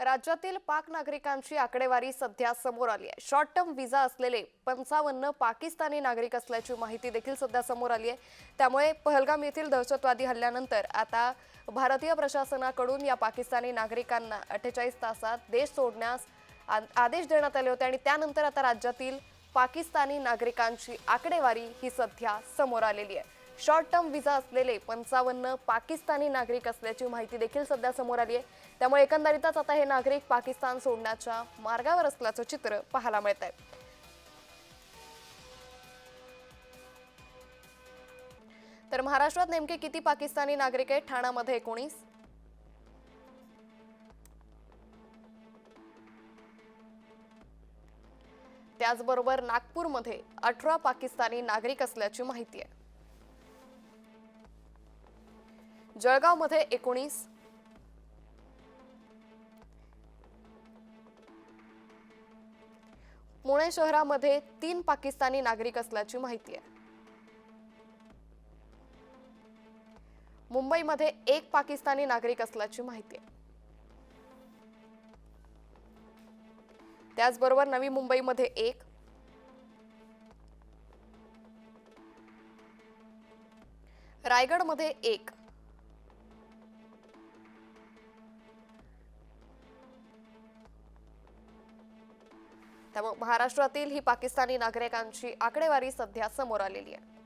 राज्यातील पाक नागरिकांची आकडेवारी सध्या समोर आली आहे. शॉर्ट टर्म व्हिसा असलेले पंचावन्न पाकिस्तानी नागरिक असल्याची माहिती देखील सध्या समोर आली आहे. त्यामुळे पहलगाम येथील दहशतवादी हल्ल्यानंतर आता भारतीय प्रशासनाकडून या पाकिस्तानी नागरिकांना अठ्ठेचाळीस तासात देश सोडण्यास आ- आदेश देण्यात आले होते आणि त्यानंतर आता राज्यातील पाकिस्तानी नागरिकांची आकडेवारी ही सध्या समोर आलेली आहे. शॉर्ट टर्म व्हिसा असलेले पंचावन्न पाकिस्तानी नागरिक असल्याची माहिती देखील सध्या समोर आली आहे. त्यामुळे एकंदरीतच आता हे नागरिक पाकिस्तान सोडण्याच्या मार्गावर असल्याचं चित्र पाहायला मिळत आहे तर महाराष्ट्रात नेमके किती पाकिस्तानी नागरिक आहेत? ठाण्यामध्ये एकोणीस. त्याचबरोबर नागपूरमध्ये अठरा पाकिस्तानी नागरिक असल्याची माहिती आहे. जळगावमध्ये एकोणीस. पुणे शहरामध्ये तीन पाकिस्तानी नागरिक असल्याची माहिती आहे. मुंबईमध्ये एक पाकिस्तानी नागरिक असल्याची माहिती आहे. त्याचबरोबर नवी मुंबईमध्ये एक. रायगडमध्ये एक. त्यामुळे महाराष्ट्रातील ही पाकिस्तानी नागरिकांची आकडेवारी सध्या समोर आलेली आहे.